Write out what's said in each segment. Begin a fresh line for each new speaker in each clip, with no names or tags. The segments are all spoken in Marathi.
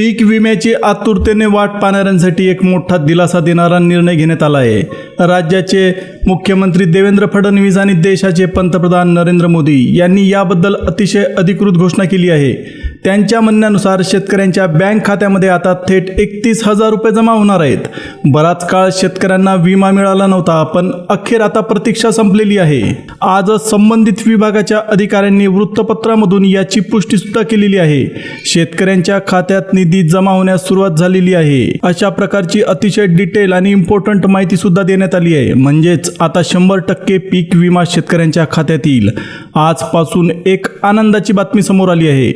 पीक विम्याची आतुरतेने वाट पाहणाऱ्यांसाठी एक मोठा दिलासा देणारा निर्णय घेण्यात आला आहे. राज्याचे मुख्यमंत्री देवेंद्र फडणवीस आणि देशाचे पंतप्रधान नरेंद्र मोदी यांनी याबद्दल अतिशय अधिकृत घोषणा केली आहे. त्यांच्या म्हणण्यानुसार शेतकऱ्यांच्या बँक खात्यामध्ये आता थेट एकतीस हजार रुपये जमा होणार आहेत. बराच काळ शेतकऱ्यांना विमा मिळाला नव्हता पण अखेर आता प्रतीक्षा संपलेली आहे. आज संबंधित विभागाच्या अधिकाऱ्यांनी वृत्तपत्रामधून याची पुष्टी सुद्धा केलेली आहे. शेतकऱ्यांच्या खात्यात निधी जमा होण्यास सुरुवात झालेली आहे. अशा प्रकारची अतिशय डिटेल आणि इम्पॉर्टंट माहिती सुद्धा देण्यात आली आहे. म्हणजेच आता शंभर टक्के पीक विमा शेतकऱ्यांच्या खात्यात येईल. आजपासून एक आनंदाची बातमी समोर आली आहे.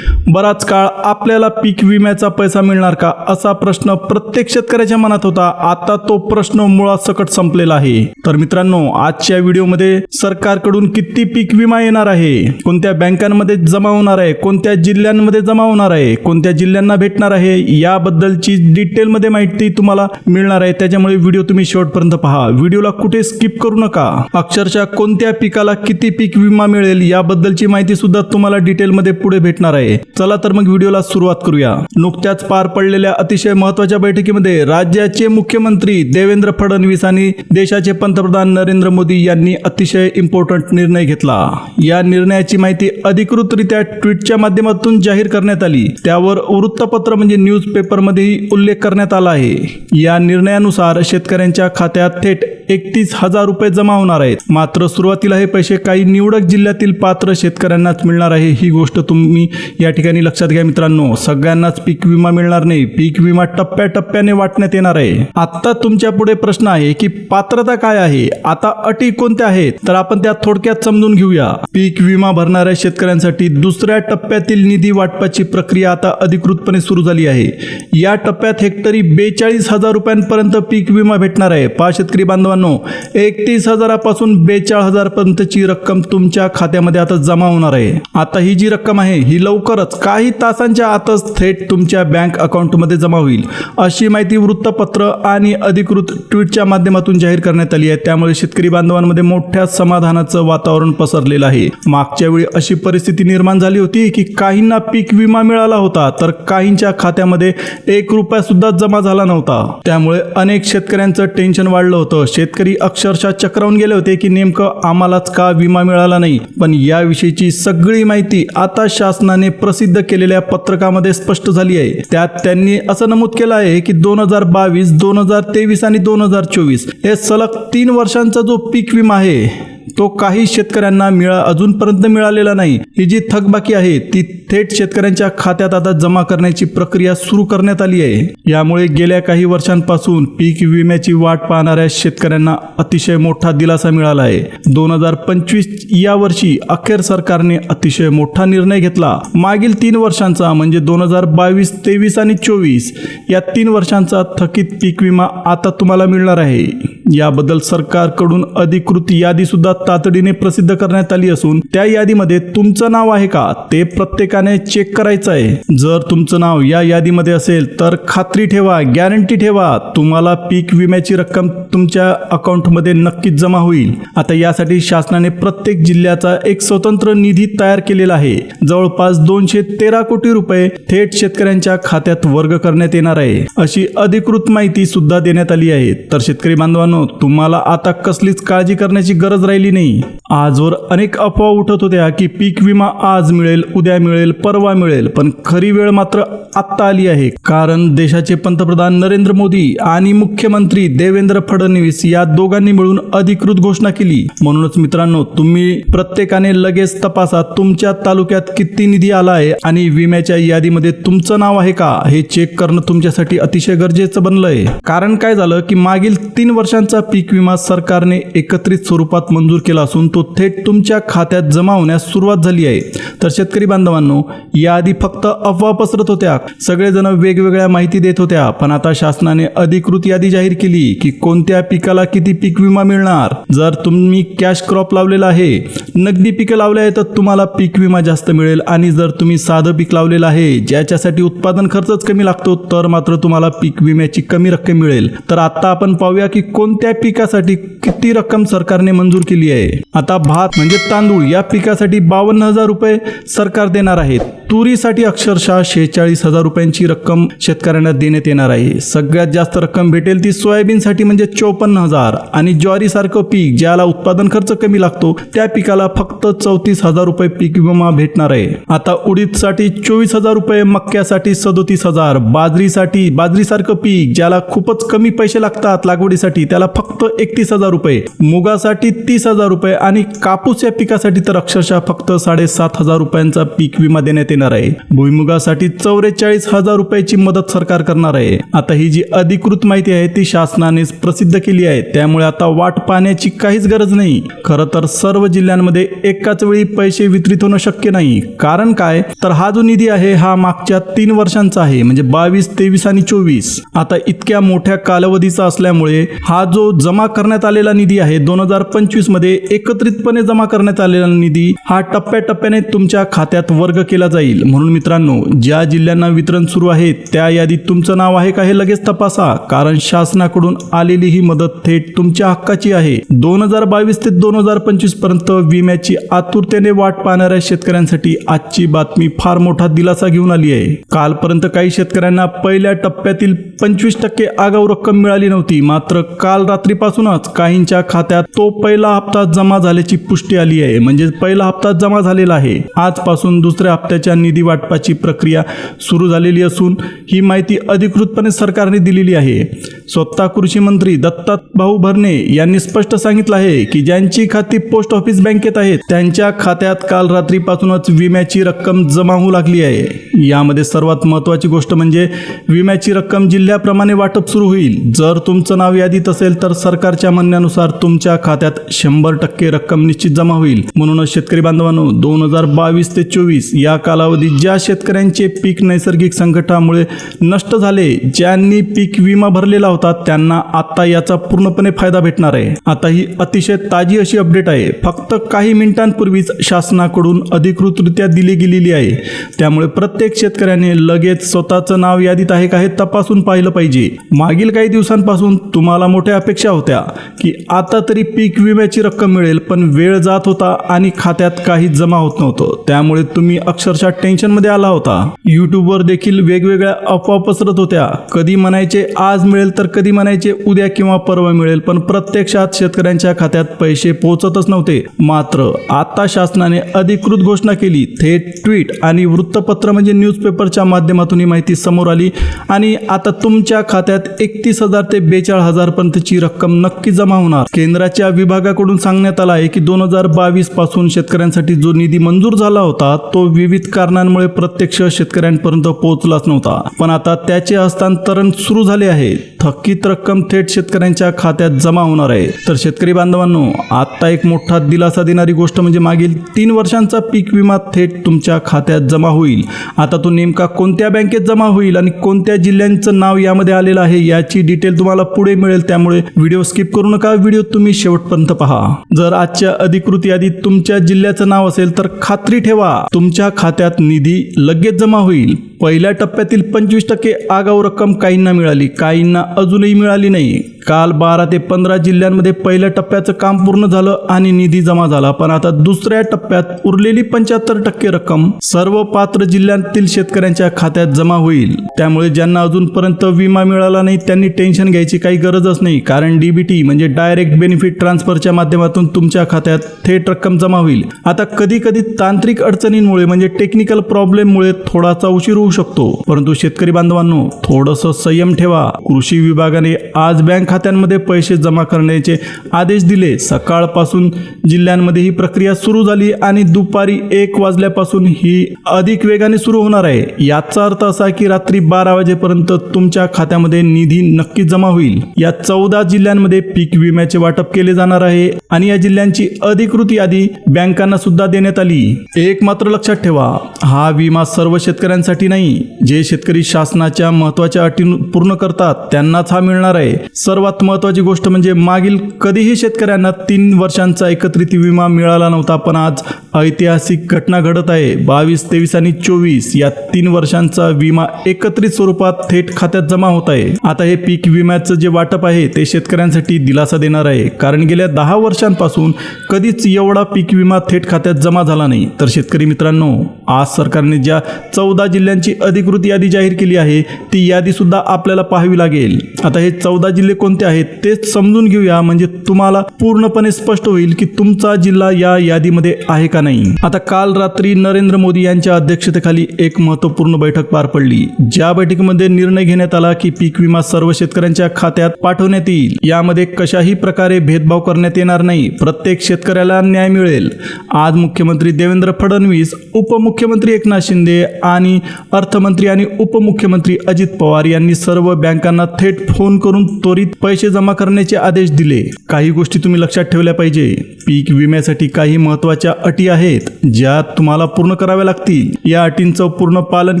बराच काळ आपल्याला पीक विम्याचा पैसा मिळणार का असा प्रश्न प्रत्येक शेतकऱ्याच्या मनात होता. आता तो प्रश्न मुळात सकट संपलेला आहे. तर मित्रांनो आजच्या व्हिडिओमध्ये सरकारकडून किती पीक विमा येणार आहे? कोणत्या बँकांमध्ये जमा होणार आहे? कोणत्या जिल्ह्यांमध्ये जमा होणार आहे? कोणत्या जिल्ह्यांना भेटणार आहे? याबद्दलची डिटेलमध्ये माहिती तुम्हाला मिळणार आहे. त्याच्यामुळे व्हिडिओ तुम्ही शेवटपर्यंत पहा. व्हिडिओला कुठे स्किप करू नका. अक्षरशः कोणत्या पिकाला किती पीक विमा मिळेल याबद्दलची माहिती सुद्धा तुम्हाला डिटेलमध्ये पुढे भेटणार आहे. चला तर मग व्हिडिओला सुरुवात करूया. नुकत्याच पार पडलेल्या अतिशय महत्त्वाच्या बैठकीमध्ये राज्याचे मुख्यमंत्री देवेंद्र फडणवीस आणि देशाचे पंतप्रधान नरेंद्र मोदी यांनी अतिशय इम्पॉर्टंट निर्णय घेतला. या निर्णयाची माहिती अधिकृतरित्या ट्विटच्या माध्यमातून जाहीर करण्यात आली. त्यावर वृत्तपत्र म्हणजे न्यूज पेपरमध्येही उल्लेख करण्यात आला आहे. या निर्णयानुसार शेतकऱ्यांच्या खात्यात थेट एकतीस हजार रुपये जमा होणार आहेत. मात्र सुरुवातीला हे पैसे काही निवडक जिल्ह्यातील पात्र शेतकऱ्यांनाच मिळणार आहे ही गोष्ट तुम्ही या ठिकाणी लक्षात घ्या मित्रांनो सगळ्यांनाच पीक विमा मिळणार नाही. पीक विमा टप्प्याटप्प्याने वाटण्यात येणार आहे. आता तुमच्यापुढे प्रश्न आहे की पात्रता काय आहे? आता अटी कोणत्या आहेत? तर आपण त्या थोडक्यात समजून घेऊया. पीक विमा भरणाऱ्या शेतकऱ्यांसाठी दुसऱ्या टप्प्यातील निधी वाटपाची प्रक्रिया आता अधिकृतपणे सुरू झाली आहे. या टप्प्यात हेक्टरी बेचाळीस हजार रुपयांपर्यंत पीक विमा भेटणार आहे. पाच शेतकरी बांधवांनो एकतीस हजारापासून बेचाळ हजार पर्यंतची रक्कम तुमच्या खात्यामध्ये आता जमा होणार आहे. आता ही जी रक्कम आहे ही लवकरच काही तासांच्या आतच थेट तुमच्या बँक अकाउंटमध्ये जमा होईल. अशी माहिती वृत्तपत्र आणि अधिकृत ट्विटच्या माध्यमातून जाहीर करण्यात आली आहे. त्यामुळे शेतकरी बांधवांमध्ये मोठ्या समाधानाचं वातावरण पसरलेलं आहे. मागच्या वेळी अशी परिस्थिती निर्माण झाली होती की काहींना पीक विमा मिळाला होता तर काहींच्या खात्यामध्ये एक रुपया सुद्धा जमा झाला नव्हता. त्यामुळे अनेक शेतकऱ्यांचं टेन्शन वाढलं होतं. शेतकरी अक्षरशः चक्रावून गेले होते की नेमकं आम्हालाच का विमा मिळाला नाही? पण याविषयीची सगळी माहिती आता शासनाने प्रसिद्ध केलेल्या पत्रकामध्ये स्पष्ट झाली आहे. त्यात त्यांनी असं नमूद केलं आहे की दोन हजार बावीस दोन हजार तेवीस आणि दोन हजार चोवीस हे सलग तीन वर्षांचा जो पीक विमा आहे तो काही शेतकऱ्यांना मिळा अजूनपर्यंत मिळालेला नाही. ही जी थकबाकी आहे ती थेट शेतकऱ्यांच्या खात्यात आता जमा करण्याची प्रक्रिया सुरू करण्यात आली आहे. यामुळे गेल्या काही वर्षांपासून पीक विम्याची वाट पाहणाऱ्या शेतकऱ्यांना अतिशय मोठा दिलासा मिळाला आहे. दोन हजार पंचवीस या वर्षी अखेर सरकारने अतिशय मोठा निर्णय घेतला. मागील तीन वर्षांचा म्हणजे दोन हजार बावीस तेवीस आणि चोवीस या तीन वर्षांचा थकीत पीक विमा आता तुम्हाला मिळणार आहे. याबद्दल सरकारकडून अधिकृत यादी सुद्धा तातडीने प्रसिद्ध करण्यात आली असून त्या यादीमध्ये तुमचं नाव आहे का ते प्रत्येकाने चेक करायचं आहे. जर तुमचं नाव या यादीमध्ये असेल तर खात्री ठेवा गॅरंटी ठेवा तुम्हाला पीक विम्याची रक्कम तुमच्या अकाउंटमध्ये नक्कीच जमा होईल. आता यासाठी शासनाने प्रत्येक जिल्ह्याचा एक स्वतंत्र निधी तयार केलेला आहे. जवळपास दोनशे तेरा कोटी रुपये थेट शेतकऱ्यांच्या खात्यात वर्ग करण्यात येणार आहे. अशी अधिकृत माहिती सुद्धा देण्यात आली आहे. तर शेतकरी बांधवांनो तुम्हाला आता कसलीच काळजी करण्याची गरज राहिली नाही. आजवर अनेक अफवा उठत होत्या की पीक विमा आज मिळेल उद्या मिळेल परवा मिळेल पण खरी वेळ मात्र आत्ता आली आहे. कारण देशाचे पंतप्रधान नरेंद्र मोदी आणि मुख्यमंत्री देवेंद्र फडणवीस या दोघांनी मिळून अधिकृत घोषणा केली. म्हणूनच मित्रांनो तुम्ही प्रत्येकाने लगेच तपासा तुमच्या तालुक्यात किती निधी आला आहे आणि विम्याच्या यादीमध्ये तुमचं नाव आहे का? हे चेक करणं तुमच्यासाठी अतिशय गरजेचं बनलंय. कारण काय झालं की मागील तीन वर्षांत वर्षांचा पीक विमा सरकारने एकत्रित स्वरूपात मंजूर केला असून तो थेट तुमच्या खात्यात जमा होण्यास सुरुवात झाली आहे. तर शेतकरी बांधवांनो याआधी फक्त अफवा पसरत होत्या. सगळेजण वेगवेगळ्या माहिती देत होत्या. पण आता शासनाने अधिकृत यादी जाहीर केली की कोणत्या पिकाला किती पीक विमा मिळणार? जर तुम्ही कॅश क्रॉप लावलेला आहे नगदी पिकं लावले आहे तर तुम्हाला पीक विमा जास्त मिळेल. आणि जर तुम्ही साधं पीक लावलेलं आहे ज्याच्यासाठी उत्पादन खर्चच कमी लागतो तर मात्र तुम्हाला पीक विम्याची कमी रक्कम मिळेल. तर आता आपण पाहूया की कोणत्या पिकासाठी किती रक्कम सरकारने मंजूर केली आहे. आता भात म्हणजे तांदूळ या पिकासाठी बावन्न हजार रुपये सरकार देणार आहे. तुरीसाठी अक्षरशः शेहेचाळीस हजार रुपयांची रक्कम शेतकऱ्यांना देण्यात येणार आहे. सगळ्यात जास्त रक्कम भेटेल ती सोयाबीनसाठी म्हणजे चोपन्न हजार. आणि ज्वारीसारखं पीक ज्याला उत्पादन खर्च कमी लागतो त्या पिकाला फक्त चौतीस हजार रुपये पीक विमा भेटणार आहे. आता उडीदसाठी चोवीस हजार रुपये मक्यासाठी सदोतीस हजार बाजरीसाठी बाजरीसारखं पीक ज्याला खूपच कमी पैसे लागतात लागवडीसाठी त्याला फक्त एकतीस हजार रुपये मुगासाठी तीस हजार रुपये आणि कापूस या पिकासाठी तर अक्षरशः फक्त साडेसात हजार रुपयांचा पीक विमा देण्यात येणार आहे. भुईमुगासाठी चौवेचाळीस हजार रुपयाची मदत सरकार करणार आहे. आता ही जी अधिकृत माहिती आहे ती शासनानेच प्रसिद्ध केली आहे. त्यामुळे आता वाट पाहण्याची काहीच गरज नाही. खरं तर सर्व जिल्ह्यांमध्ये एकाच वेळी पैसे वितरित होणं शक्य नाही. कारण काय? तर हा जो निधी आहे हा मागच्या तीन वर्षांचा आहे म्हणजे बावीस तेवीस आणि चोवीस. आता इतक्या मोठ्या कालावधीचा असल्यामुळे हा जो जमा करण्यात आलेला निधी आहे दोन हजार पंचवीसमध्ये एकत्रितपणे जमा करण्यात आलेला निधी हा टप्प्याटप्प्याने तुमच्या खात्यात वर्ग केला जाईल. म्हणून मित्रांनो ज्या जिल्ह्यांना वितरण सुरू आहे त्या यादीत तुमचं नाव आहे का हे लगेच तपासा. कारण शासनाकडून आलेली ही मदत थेट तुमच्या हक्काची आहे. दोन हजार बावीस ते दोन हजार पंचवीसपर्यंत विम्याची आतुरतेने वाट पाहणाऱ्या शेतकऱ्यांसाठी आजची बातमी फार मोठा दिलासा घेऊन आली आहे. कालपर्यंत काही शेतकऱ्यांना पहिल्या टप्प्यातील पंचवीस टक्के आगाऊ रक्कम मिळाली नव्हती. मात्र काल रात्रीपासूनच काहींच्या खात्यात तो पहिला हप्ता जमा झाल्याची पुष्टी आली आहे. म्हणजे पहिला हप्ता जमा झालेला आहे. आजपासून दुसऱ्या हप्त्याच्या निधी वाटपाची प्रक्रिया सुरू झालेली असून ही माहिती अधिकृतपणे सरकारने दिलेली आहे. स्वतः कृषी मंत्री दत्तात भाऊ भरणे यांनी स्पष्ट सांगितलं आहे की ज्यांची खाती पोस्ट ऑफिस बँकेत आहेत त्यांच्या खात्यात काल रात्रीपासूनच विम्याची रक्कम जमा होऊ लागली आहे. यामध्ये सर्वात महत्वाची गोष्ट म्हणजे विम्याची रक्कम जिल्ह्याप्रमाणे वाटप सुरू होईल. जर तुमचं नाव यादीत असेल तर सरकारच्या म्हणण्यानुसार तुमच्या खात्यात शंभर टक्के रक्कम निश्चित जमा होईल. म्हणूनच शेतकरी बांधवांनो दोन हजार बावीस ते चोवीस या कालावधीत ज्या शेतकऱ्यांचे पीक नैसर्गिक संकटामुळे नष्ट झाले ज्यांनी पीक विमा भरलेला होता त्यांना आता याचा पूर्णपणे फायदा भेटणार आहे. आता ही अतिशय ताजी अशी अपडेट आहे. फक्त काही मिनिटांपूर्वीच शासनाकडून अधिकृतरित्या दिली गेलेली आहे. त्यामुळे प्रत्येक शेतकऱ्याने लगेच स्वतःचं नाव यादीत आहे का हे तपासून पाहिलं पाहिजे. मागील काही दिवसांपासून तुम्हाला मोठ्या अपेक्षा होत्या की आता तरी पीक विम्याची रक्कम मिळेल. पण वेळ जात होता आणि खात्यात काही जमा होत नव्हतं. त्यामुळे तुम्ही अक्षरशः टेन्शनमध्ये आला होता. यूट्यूबवर देखील वेगवेगळ्या अफवा पसरत होत्या. कधी म्हणायचे आज मिळेल तर कधी म्हणायचे उद्या किंवा परवा मिळेल पण प्रत्यक्षात शेतकऱ्यांच्या खात्यात पैसे पोहोचतच नव्हते. मात्र आता शासनाने अधिकृत घोषणा केली. थेट ट्विट आणि वृत्तपत्र म्हणजे न्यूजपेपरच्या माध्यमातून ही माहिती समोर आली आणि आता तुमच्या खात्यात एकतीस हजार ते बेचाळ हजार पर्यंतची रक्कम नक्की जमा होणार. केंद्राच्या विभागाकडून सांगण्यात आला आहे की दोन हजार बावीसपासून शेतकऱ्यांसाठी जो निधी मंजूर झाला होता तो विविध कारणांमुळे प्रत्यक्ष शेतकऱ्यांपर्यंत पोहोचलाच नव्हता. पण आता त्याचे हस्तांतरण सुरू झाले आहे. थकीत रक्कम थेट शेतकऱ्यांच्या खात्यात जमा होणार आहे. तर शेतकरी बांधवांनो आता एक मोठा दिलासा देणारी गोष्ट म्हणजे मागील तीन वर्षांचा पीक विमा थेट तुमच्या खात्यात जमा होईल. आता तो नेमका कोणत्या बँकेत जमा होईल आणि कोणत्या जिल्ह्यांचं नाव यामध्ये आलेलं आहे याची डिटेल तुम्हाला पुढे मिळेल. त्यामुळे व्हिडिओ स्किप करू नका. व्हिडिओ तुम्ही शेवटपर्यंत पहा. जर आजच्या अधिकृत यादीत तुमच्या जिल्ह्याचं नाव असेल तर खात्री ठेवा. तुमच्या खात्यात निधी लगेच जमा होईल. पहिल्या टप्प्यातील पंचवीस टक्के आगाऊ रक्कम काहींना मिळाली काहींना अजूनही मिळाली नाही. काल बारा ते पंधरा जिल्ह्यांमध्ये पहिल्या टप्प्याचं काम पूर्ण झालं आणि निधी जमा झाला. पण आता दुसऱ्या टप्प्यात उरलेली पंच्याहत्तर टक्के रक्कम सर्व पात्र जिल्ह्यातील शेतकऱ्यांच्या खात्यात जमा होईल. त्यामुळे ज्यांना अजूनपर्यंत विमा मिळाला नाही त्यांनी टेन्शन घ्यायची काही गरजच नाही. कारण डीबीटी म्हणजे डायरेक्ट बेनिफिट ट्रान्सफरच्या माध्यमातून तुमच्या खात्यात थेट रक्कम जमा होईल. आता कधी कधी तांत्रिक अडचणींमुळे म्हणजे टेक्निकल प्रॉब्लेममुळे थोडासा उशीर होऊ शकतो. परंतु शेतकरी बांधवांनो थोडंसं संयम ठेवा. कृषी विभागाने आज बँक खात्यांमध्ये पैसे जमा करण्याचे आदेश दिले. सकाळपासून जिल्ह्यांमध्ये ही प्रक्रिया सुरू झाली आणि दुपारी एक वाजल्यापासून ही अधिक वेगाने सुरू होणार आहे. याचा अर्थ असा की रात्री बारा वाजेपर्यंत तुमच्या खात्यामध्ये निधी नक्की जमा होईल. या चौदा जिल्ह्यांमध्ये पीक विम्याचे वाटप केले जाणार आहे आणि या जिल्ह्यांची अधिकृत यादी बँकांना सुद्धा देण्यात आली. एक मात्र लक्षात ठेवा हा विमा सर्व शेतकऱ्यांसाठी नाही. जे शेतकरी शासनाच्या महत्त्वाच्या अटी पूर्ण करतात त्यांनाच हा मिळणार आहे. सर्व सर्वात महत्त्वाची गोष्ट म्हणजे मागील कधीही शेतकऱ्यांना तीन वर्षांचा एकत्रित विमा मिळाला नव्हता पण आज ऐतिहासिक घटना घडत आहे. बावीस तेवीस आणि चोवीस या तीन वर्षांचा विमा एकत्रित स्वरूपात थेट खात्यात जमा होत आहे. आता हे पीक विम्याचं जे वाटप आहे ते शेतकऱ्यांसाठी दिलासा देणार आहे. कारण गेल्या दहा वर्षांपासून कधीच एवढा पीक विमा थेट खात्यात जमा झाला नाही. तर शेतकरी मित्रांनो आज सरकारने ज्या चौदा जिल्ह्यांची अधिकृत यादी जाहीर केली आहे ती यादी सुद्धा आपल्याला पाहावी लागेल. आता हे चौदा जिल्हे कोणते आहेत ते समजून घेऊया. म्हणजे तुम्हाला पूर्णपणे स्पष्ट होईल की तुमचा जिल्हा या यादीमध्ये आहे का नाही. आता काल रात्री नरेंद्र मोदी यांच्या अध्यक्षतेखाली एक महत्त्वपूर्ण बैठक पार पडली. ज्या बैठकीमध्ये निर्णय घेण्यात आला की पीक विमा सर्व शेतकऱ्यांच्या खात्यात पाठवण्यात येईल. यामध्ये कशाही प्रकारे भेदभाव करण्यात येणार नाही. प्रत्येक शेतकऱ्याला न्याय मिळेल. आज मुख्यमंत्री देवेंद्र फडणवीस उपमुख्यमंत्री एकनाथ शिंदे आणि अर्थमंत्री आणि उपमुख्यमंत्री अजित पवार यांनी सर्व बँकांना थेट फोन करून त्वरित पैसे जमा करण्याचे आदेश दिले. काही गोष्टी तुम्ही लक्षात ठेवल्या पाहिजे. पीक विम्यासाठी काही महत्त्वाच्या अटी आहेत ज्या तुम्हाला पूर्ण कराव्या लागतील. या अटींचं पूर्ण पालन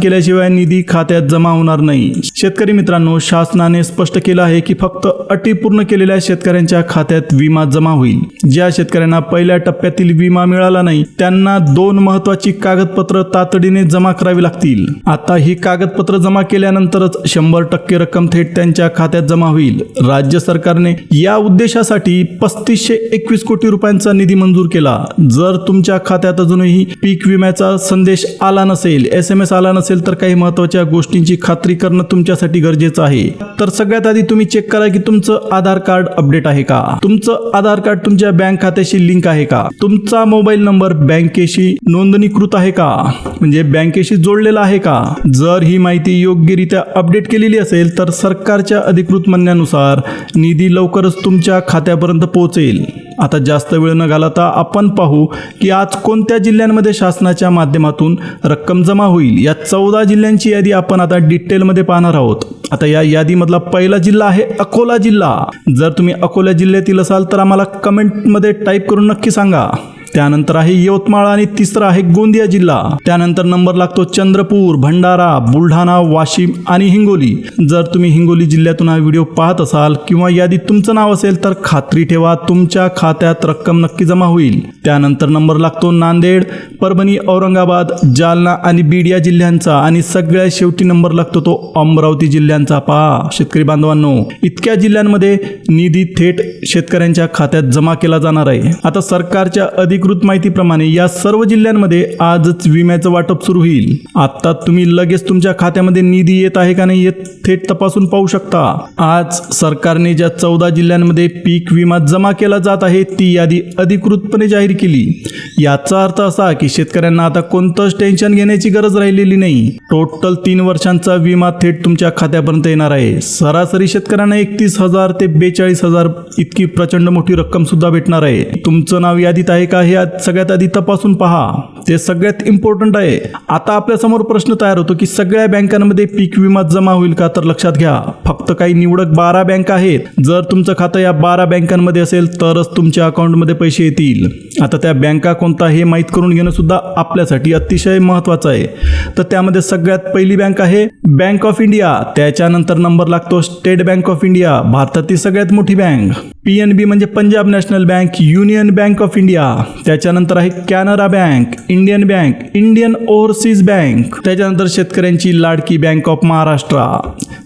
केल्याशिवाय निधी खात्यात जमा होणार नाही. शेतकरी मित्रांनो शासनाने स्पष्ट केलं आहे की फक्त अटी पूर्ण केलेल्या शेतकऱ्यांच्या खात्यात विमा जमा होईल. ज्या शेतकऱ्यांना पहिल्या टप्प्यातील विमा मिळाला नाही त्यांना दोन महत्वाची कागदपत्र तातडीने जमा करावी लागतील. आता ही कागदपत्र जमा केल्यानंतरच शंभर टक्के रक्कम थेट त्यांच्या खात्यात जमा होईल. राज्य सरकारने या उद्देशासाठी पस्तीसशे एकवीस कोटी रुपयांचा निधी मंजूर केला. जर तुमच्या खात्यात अजूनही पीक विम्याचा संदेश आला नसेल एस एम एस आला नसेल तर काही महत्त्वाच्या गोष्टींची खात्री करणं तुमच्यासाठी गरजेचं आहे. तर सगळ्यात आधी तुम्ही चेक करा की तुमचं आधार कार्ड अपडेट आहे का? तुमचं आधार कार्ड तुमच्या बँक खात्याशी लिंक आहे का? तुमचा मोबाईल नंबर बँकेशी नोंदणीकृत आहे का? म्हणजे बँकेशी जोडलेला आहे का? जर ही माहिती योग्यरित्या अपडेट केलेली असेल तर सरकारच्या अधिकृत म्हणण्यानुसार निधी लवकरच तुमच्या खात्यापर्यंत पोहोचेल. आता जास्त वेळ न घालवता आपण पाहू की आज कोणत्या जिल्ह्यांमध्ये शासनाच्या माध्यमातून रक्कम जमा होईल. या चौदा जिल्ह्यांची यादी आपण आता डिटेलमध्ये पाहणार आहोत. आता या यादीमधला पहिला जिल्हा आहे अकोला जिल्हा. जर तुम्ही अकोला जिल्ह्यातील असाल तर आम्हाला कमेंटमध्ये टाईप करून नक्की सांगा. त्यानंतर आहे यवतमाळ आणि तिसरा आहे गोंदिया जिल्हा. त्यानंतर नंबर लागतो चंद्रपूर भंडारा बुलढाणा वाशिम आणि हिंगोली. जर तुम्ही हिंगोली जिल्ह्यातून हा व्हिडिओ पाहत असाल किंवा यादीत तुमचं नाव असेल तर खात्री ठेवा तुमच्या खात्यात रक्कम नक्की जमा होईल. त्यानंतर नंबर लागतो नांदेड परभणी औरंगाबाद जालना आणि बीड या जिल्ह्यांचा आणि सगळ्यात शेवटी नंबर लागतो तो अमरावती जिल्ह्यांचा पहा. शेतकरी बांधवांनो इतक्या जिल्ह्यांमध्ये निधी थेट शेतकऱ्यांच्या खात्यात जमा केला जाणार आहे. आता सरकारच्या अधिक अधिकृत माहितीप्रमाणे या सर्व जिल्ह्यांमध्ये आजच विम्याचं वाटप सुरू होईल. आता तुम्ही लगेच तुमच्या खात्यामध्ये निधी येत आहे का नाही येत थेट तपासून पाहू शकता. आज सरकारने ज्या चौदा जिल्ह्यांमध्ये पीक विमा जमा केला जात आहे ती यादी अधिकृतपणे जाहीर केली. याचा अर्थ असा की शेतकऱ्यांना आता कोणतंच टेन्शन घेण्याची गरज राहिलेली नाही. टोटल तीन वर्षांचा विमा थेट तुमच्या खात्यापर्यंत येणार आहे. सरासरी शेतकऱ्यांना एकतीस हजार ते बेचाळीस हजार इतकी प्रचंड मोठी रक्कम सुद्धा भेटणार आहे. तुमचं नाव यादीत आहे का हे यात सगळ्यात आधी तपासून पहा. ते सगळ्यात इम्पॉर्टंट आहे. आता आपल्यासमोर प्रश्न तयार होतो की सगळ्या बँकांमध्ये पीक विमा जमा होईल का तर लक्षात घ्या. फक्त काही निवडक बारा बँक आहेत. जर तुमचं खातं या बारा बँकांमध्ये असेल तरच तुमच्या अकाउंटमध्ये पैसे येतील. आता त्या बँका कोणता हे माहीत करून घेणं सुद्धा आपल्यासाठी अतिशय महत्वाचं आहे. तर त्यामध्ये सगळ्यात पहिली बँक आहे बँक ऑफ इंडिया. त्याच्यानंतर नंबर लागतो स्टेट बँक ऑफ इंडिया. भारतातील सगळ्यात मोठी बँक. पी एन बी म्हणजे Punjab national bank union bank of India. त्याच्यानंतर आहे Canara bank Indian bank Indian overseas bank. त्याच्यानंतर शेतकऱ्यांची लाडकी बँक ऑफ महाराष्ट्र.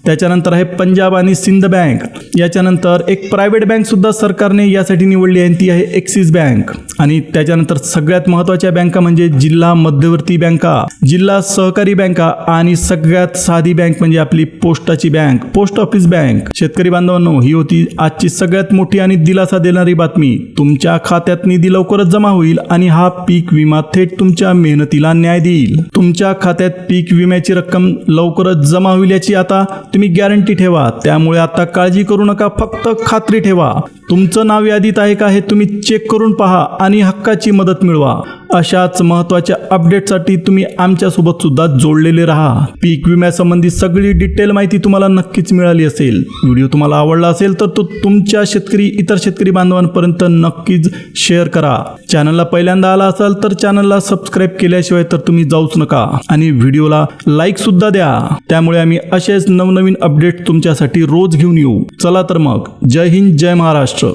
त्याच्यानंतर आहे पंजाब आणि सिंध बँक. याच्यानंतर एक प्रायव्हेट बँकसुद्धा सरकारने यासाठी निवडली आहे ती आहे एक्सिस बँक आणि त्याच्यानंतर सगळ्यात महत्त्वाच्या बँका म्हणजे जिल्हा मध्यवर्ती बँका जिल्हा सहकारी बँका आणि सगळ्यात साधी बँक म्हणजे आपली पोस्टाची बँक पोस्ट ऑफिस बँक शेतकरी बांधवांनो ही होती आजची सगळ्यात मोठी आणि दिलासा देणारी बातमी. तुमच्या खात्यात निधी लवकरच जमा होईल आणि हा पीक विमा थेट तुमच्या मेहनतीला न्याय देईल. तुमच्या खात्यात पीक विम्याची रक्कम लवकरच जमा होईल याची आता तुम्ही गॅरंटी ठेवा. त्यामुळे आता काळजी करू नका फक्त खात्री ठेवा. तुमचं नाव यादीत आहे का हे तुम्ही चेक करून पहा आणि हक्काची मदत मिळवा. अशाच महत्त्वाच्या अपडेटसाठी तुम्ही आमच्यासोबत सुद्धा जोडलेले राहा. पीक विम्यासंबंधी सगळी डिटेल माहिती तुम्हाला नक्कीच मिळाली असेल. व्हिडिओ तुम्हाला आवडला असेल तर तो तुमच्या शेतकरी इतर शेतकरी बांधवांपर्यंत नक्कीच शेअर करा. चॅनलला पहिल्यांदा आला असाल तर चॅनलला सबस्क्राईब केल्याशिवाय तर तुम्ही जाऊच नका. आणि व्हिडिओला लाईक सुद्धा द्या. त्यामुळे आम्ही असेच नवनवीन अपडेट तुमच्यासाठी रोज घेऊन येऊ. चला तर मग. जय हिंद जय महाराष्ट्र.